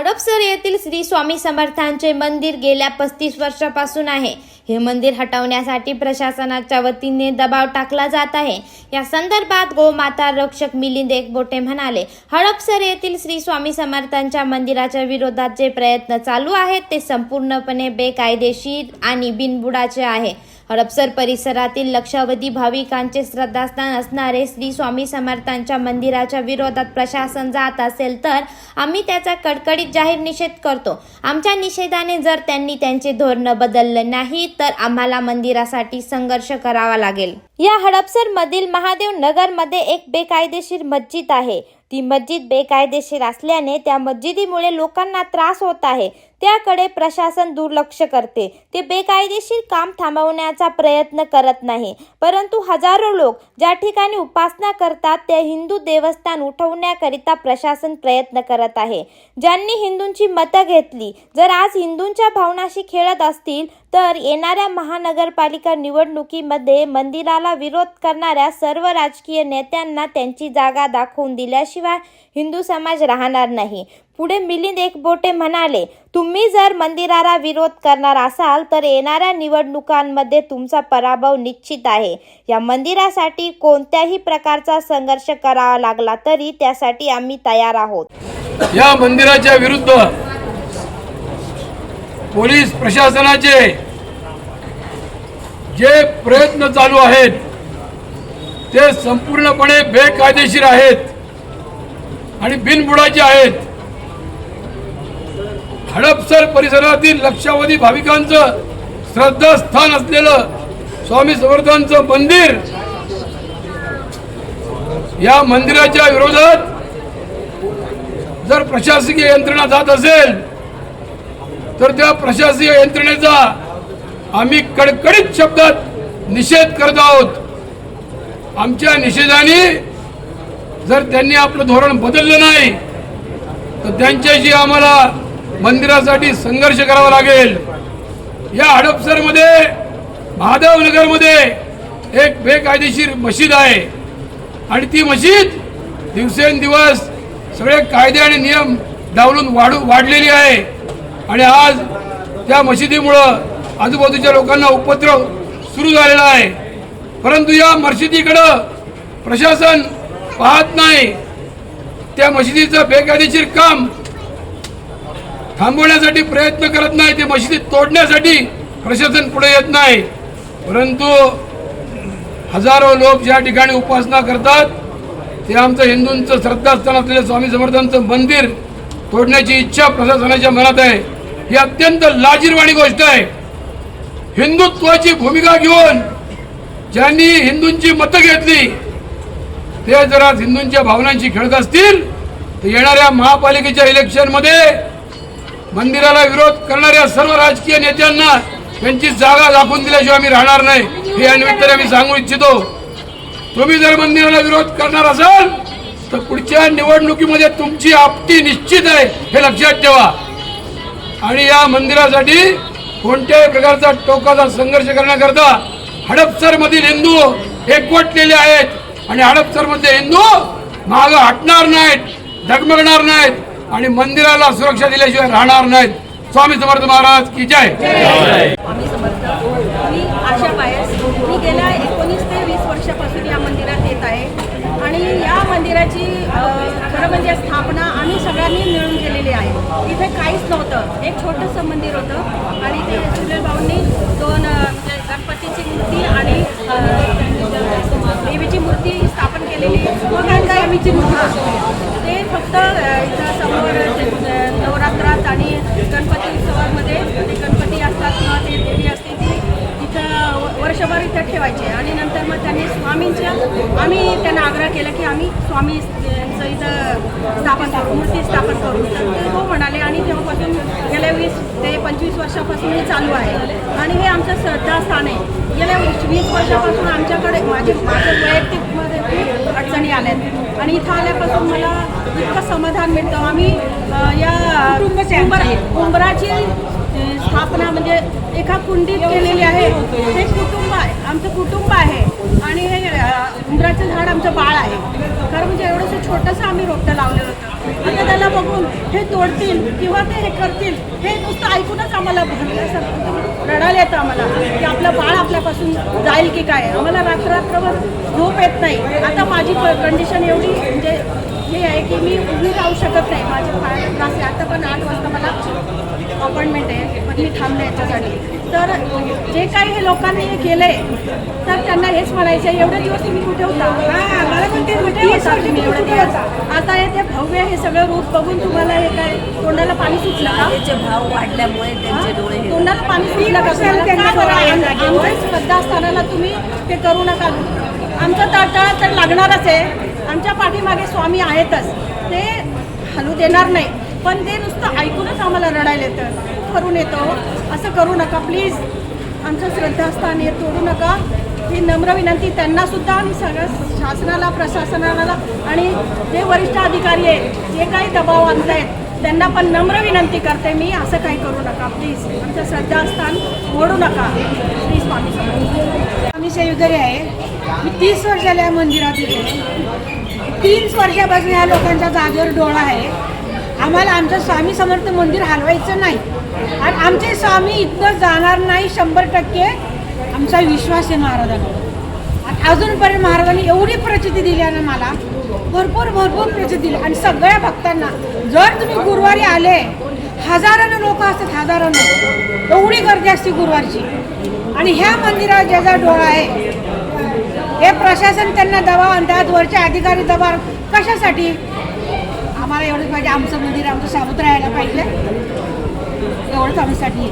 हडपसर येथील श्री स्वामी समर्थांचे मंदिर गेल्या पस्तीस वर्षापासून आहे. हे मंदिर हटवण्यासाठी प्रशासनाच्या वतीने दबाव टाकला जात आहे. या संदर्भात गोमाता रक्षक मिलिंद एकबोटे म्हणाले हडपसर येथील श्री स्वामी समर्थांच्या मंदिराच्या विरोधात जे प्रयत्न चालू आहेत ते संपूर्णपणे बेकायदेशीर आणि बिनबुडाचे आहे. हडपसर परिसरातील लक्षावधी भाविकांचे श्रद्धास्थान असणारे श्री स्वामी समर्थांच्या मंदिराच्या विरोधात प्रशासन जात असेल तर आम्ही त्याचा कडकडीत जाहीर निषेध करतो. आमच्या निषेधाने जर त्यांनी त्यांचे धोरण बदललं नाही तर आम्हाला मंदिरासाठी संघर्ष करावा लागेल. या हडपसर मधील महादेव नगरमध्ये एक बेकायदेशीर मस्जिद आहे. ती मस्जिद बेकायदेशीर असल्याने त्या मस्जिदीमुळे लोकांना त्रास होत आहे. त्याकडे प्रशासन दुर्लक्ष करते. ते बेकायदेशीर काम थांबवण्याचा प्रयत्न करत नाही. परंतु हजारो लोक ज्या ठिकाणी उपासना करतात ते हिंदू देवस्थान उठवण्याकरिता प्रशासन प्रयत्न करत आहे. ज्यांनी हिंदूंची मतं घेतली जर आज हिंदूंच्या भावनाशी खेळत असतील तर येणाऱ्या महानगरपालिका निवडणुकीमध्ये मंदिराला विरोध करणाऱ्या सर्व राजकीय नेत्यांना त्यांची जागा दाखवून दिल्याशिवाय केल्याशिवाय हिंदू समाज राहणार नाही. पुढे मिलिंद एकबोटे म्हणाले तुम्ही जर मंदिराला विरोध करणार असाल तर येणाऱ्या निवडणुकांमध्ये तुमचा पराभव निश्चित आहे. या मंदिरासाठी कोणत्याही प्रकारचा संघर्ष करावा लागला तरी त्यासाठी आम्ही तयार आहोत. या मंदिराच्या विरुद्ध पोलीस प्रशासनाचे जे प्रयत्न चालू आहेत ते संपूर्णपणे बेकायदेशीर आहेत. आणि बिनबुडाचे आहेत. हडपसर परिसरातील लक्षावधी भाविकांचं श्रद्धास्थान असलेलं स्वामी समर्थांचं मंदिर या मंदिराच्या विरोधात जर प्रशासकीय यंत्रणा जात असेल तर त्या प्रशासकीय यंत्रणेचा आम्ही कडकडीत शब्दात निषेध करत आहोत. आमच्या निषेधाने जर त्यांनी आपलं धोरण बदललं नाही तर त्यांच्याशी आम्हाला मंदिरासाठी संघर्ष करावा लागेल. या हडपसरमध्ये महादेवनगरमध्ये एक बेकायदेशीर मशीद आहे. आणि ती मशीद दिवसेंदिवस सगळे कायदे आणि नियम डावलून वाढू वाढलेली आहे. आणि आज त्या मशिदीमुळं आजूबाजूच्या लोकांना उपद्रव सुरू झालेला आहे. परंतु या मशिदीकडं प्रशासन पाहत नाही. त्या मशिदीचं बेकायदेशीर काम थांबवण्यासाठी प्रयत्न करत नाही. ते मशिदी तोडण्यासाठी प्रशासन पुढे येत नाही. परंतु हजारो लोक ज्या ठिकाणी उपासना करतात ते आमचं हिंदूंचं श्रद्धास्थान असलेलं स्वामी समर्थांचं मंदिर तोडण्याची इच्छा प्रशासनाच्या मनात आहे. ही अत्यंत लाजीरवाणी गोष्ट आहे. हिंदुत्वाची भूमिका घेऊन ज्यांनी हिंदूंची मतं घेतली ते जर आज हिंदूंच्या भावनांशी खेळत असतील तर येणाऱ्या महापालिकेच्या इलेक्शनमध्ये मंदिराला विरोध करणाऱ्या सर्व राजकीय नेत्यांना त्यांची जागा दाखवून दिल्याशिवाय आम्ही राहणार नाही. हे या निमित्ताने आम्ही सांगू इच्छितो. तुम्ही जर मंदिराला विरोध करणार असाल तर पुढच्या निवडणुकीमध्ये तुमची आपटी निश्चित आहे हे लक्षात ठेवा. आणि या मंदिरासाठी कोणत्याही प्रकारचा टोकाचा संघर्ष करण्याकरता हडपसरमधील हिंदू एकवटलेले आहेत. आणि हडपसरमधले हिंदू माग हटणार नाहीत डगमगणार नाहीत आणि मंदिराला सुरक्षा दिल्याशिवाय राहणार नाहीत. स्वामी समर्थ महाराज की जय. समर्थ मी आशा पायस मी गेल्या एकोणीस ते वीस वर्षापासून या मंदिरात येत आहे. आणि या मंदिराची खरं म्हणजे स्थापना आम्ही सगळ्यांनी मिळून केलेली आहे. इथे काहीच नव्हतं. एक छोटंसं मंदिर होतं. आणि ते सुनील भाऊंनी दोन देवीची मूर्ती ते फक्त इथं समोर नवरात्रात आणि गणपती उत्सवामध्ये ते गणपती असतात किंवा ते देवी असते ती इथं वर्षभर इथं ठेवायचे. आणि नंतर मग त्यांनी स्वामींच्या आम्ही त्यांना आग्रह केला की आम्ही स्वामी यांचं इथं स्थापन करू मूर्ती स्थापन करू. तर हो म्हणाले आणि तेव्हापासून गेल्या वीस ते पंचवीस वर्षापासून हे चालू आहे. आणि हे आमचं श्रद्धास्थान आहे. गेल्या वीस वीस वर्षापासून आमच्याकडे माझे माझं वैयक्तिक खूप अडचणी आल्यात. आणि इथं आल्यापासून मला इतकं समाधान मिळतं. आम्ही या उंबर- उंबराची स्थापना म्हणजे एका कुंडीत केलेली आहे. हे कुटुंब आहे. आमचं कुटुंब आहे. आणि हे अ, उंबराचं झाड आमचं बाळ आहे. खरं म्हणजे एवढंसं छोटंसं आम्ही रोपटं लावलेलं होतं आता त्याला बघून हे तोडतील किंवा ते हे करतील हे नुसतं ऐकूनच आम्हाला भरल्यासारखं रडायला येतं आम्हाला. की आपलं बाळ आपल्यापासून जाईल की काय? आम्हाला रात्र रात्रभर झोप येत नाही. आता माझी कंडिशन एवढी हे आहे की मी उभी राहू शकत नाही. माझ्या पायाला त्रास आहे आता पण आठ वाजता मला अपॉइंटमेंट आहे पण मी थांबले याच्यासाठी. तर जे काही हे लोकांनी हे केलं आहे तर त्यांना हेच म्हणायचं आहे. एवढे दिवस तुम्ही कुठे होता? मला पण ते तुम्ही एवढे आता हे ते भव्य हे सगळं रूप बघून तुम्हाला हे काय तोंडाला पाणी सुटलं का? त्याचे भाव वाढल्यामुळे त्यांचे डोळे हे तोंडाला पाणी सुटलं का? श्रद्धास्थानाला तुम्ही ते करू नका. आमचं तळतळा तर लागणारच आहे. आमच्या पाठीमागे स्वामी आहेतच. ते हलू देणार नाही. पण ते नुसतं ऐकूनच आम्हाला रडायला येतं. करून येतो. असं करू नका प्लीज आमचं श्रद्धास्थान हे तोडू नका. ही नम्र विनंती त्यांना सुद्धा आणि सगळ्या शासनाला प्रशासनाला आणि जे वरिष्ठ अधिकारी आहेत जे काही दबाव आणतायत त्यांना पण नम्र विनंती करते मी असं काही करू नका प्लीज आमचं श्रद्धास्थान मोडू नका. प्लीज स्वामी स्वामी आम्ही सेवेकरी आहे. मी तीस वर्ष झाले या मंदिरात येते. तीस वर्षापासून या लोकांच्या जागेवर डोळा आहे. आम्हाला आमचं स्वामी समर्थ मंदिर हलवायचं नाही. आणि आमचे स्वामी इथनं जाणार नाही शंभर टक्के आमचा विश्वास आहे महाराजांवर. आणि अजूनपर्यंत महाराजांनी एवढी प्रचिती दिली आहे ना मला भरपूर भरपूर प्रचिती दिली. आणि सगळ्या भक्तांना जर तुम्ही गुरुवारी आले हजारानं लोक असतात हजारानं. एवढी गर्दी असते गुरुवारची. आणि ह्या मंदिरात ज्याचा डोळा आहे हे प्रशासन त्यांना दबाव आणतात वरचे अधिकारी दबाव कशासाठी? आम्हाला एवढंच पाहिजे. आमचं मंदिर आमचं साबूत राहायला पाहिजे. एवढंच आमच्यासाठी.